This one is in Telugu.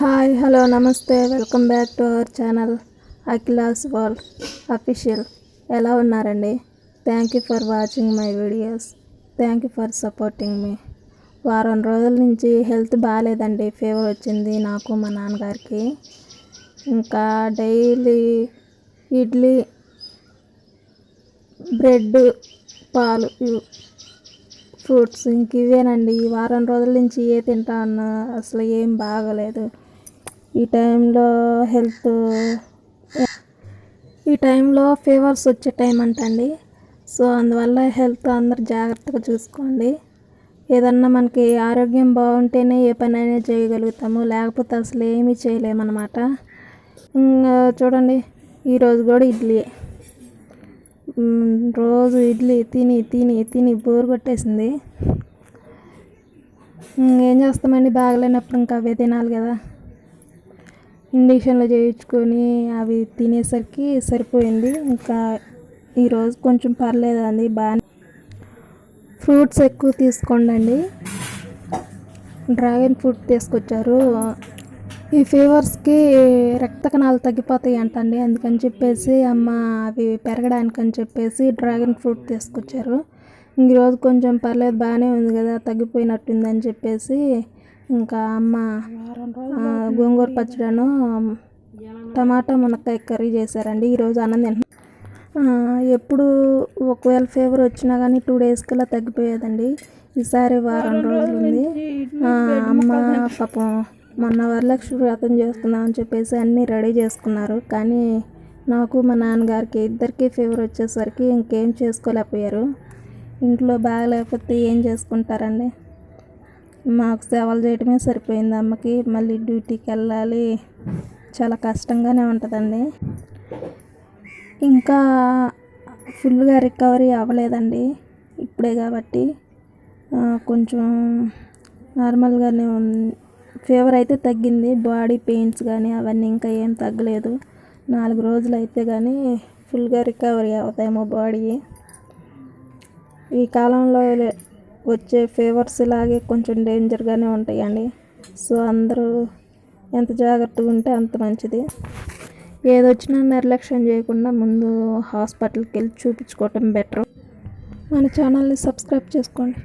Hi hello namaste. Welcome back to our channel Akhila's world official. ఎలా ఉన్నారండి? Thank you for watching my videos. Thank you for supporting మీ. వారం రోజుల నుంచి హెల్త్ బాగాలేదండి. ఫీవర్ వచ్చింది నాకు మా నాన్నగారికి. ఇంకా డైలీ ఇడ్లీ బ్రెడ్ పాలు ఫ్రూట్స్ ఇంక ఇవేనండి. ఈ వారం రోజుల నుంచి ఏ తింటా ఉన్నా అసలు ఏం బాగలేదు. ఈ టైంలో హెల్త్ ఈ టైంలో ఫీవర్స్ వచ్చే టైం అంటండి. సో అందువల్ల హెల్త్ అందరు జాగ్రత్తగా చూసుకోండి. ఏదన్నా మనకి ఆరోగ్యం బాగుంటేనే ఏ పని అయినా చేయగలుగుతాము. లేకపోతే అసలు ఏమీ చేయలేమన్నమాట. ఇంకా చూడండి. ఈరోజు కూడా ఇడ్లీ. రోజు ఇడ్లీ తిని తిని తిని బోరు కొట్టేసింది. ఏం చేస్తామండి? బాగలేనప్పుడు ఇంకా అవే తినాలి కదా. ఇండిషన్లో చేయించుకొని అవి తినేసరికి సరిపోయింది. ఇంకా ఈరోజు కొంచెం పర్లేదండి బాగా ఫ్రూట్స్ ఎక్కువ తీసుకోండి డ్రాగన్ ఫ్రూట్ తీసుకొచ్చారు. ఈ ఫీవర్స్కి రక్త కణాలు తగ్గిపోతాయి అంటండి అందుకని చెప్పేసి అమ్మ అవి పెరగడానికి అని చెప్పేసి డ్రాగన్ ఫ్రూట్ తీసుకొచ్చారు. ఈరోజు కొంచెం పర్లేదు బాగానే ఉంది కదా తగ్గిపోయినట్టుందని చెప్పేసి ఇంకా అమ్మ గోంగూర పచ్చడను టమాటా మునక్కాయ కర్రీ చేశారండి. ఈరోజు అన్నం తింటున్నాం. ఆ, ఎప్పుడు ఒకవేళ ఫీవర్ వచ్చినా కానీ టూ డేస్ కల్లా తగ్గిపోయేదండి. ఈసారి వారం రోజులు ఉంది అమ్మ పాపం మొన్న వరలక్ష్మి వ్రతం చేసుకుందామని చెప్పేసి అన్నీ రెడీ చేసుకున్నారు. కానీ నాకు మా నాన్నగారికి ఇద్దరికి ఫీవర్ వచ్చేసరికి ఇంకేం చేసుకోలేకపోయారు. ఇంట్లో బాగలేకపోతే ఏం చేసుకుంటారండి? మాకు సేవలు చేయటమే సరిపోయింది అమ్మకి. మళ్ళీ డ్యూటీకి వెళ్ళాలి. చాలా కష్టంగానే ఉంటుందండి. ఇంకా ఫుల్గా రికవరీ అవ్వలేదండి. ఇప్పుడే కాబట్టి కొంచెం నార్మల్గానే ఉంది ఫీవర్ అయితే తగ్గింది. బాడీ పెయిన్స్ కానీ అవన్నీ ఇంకా ఏం తగ్గలేదు. నాలుగు రోజులు అయితే కానీ ఫుల్గా రికవరీ అవుతాయేమో బాడీ ఈ కాలంలో లే- వచ్చే ఫీవర్స్ ఇలాగే కొంచెం డేంజర్గానే ఉంటాయండి. సో అందరూ ఎంత జాగ్రత్తగా ఉంటే అంత మంచిది. ఏదొచ్చినా నిర్లక్ష్యం చేయకుండా ముందు హాస్పిటల్కి వెళ్ళి చూపించుకోవటం బెటర్. మన ఛానల్ని సబ్స్క్రైబ్ చేసుకోండి.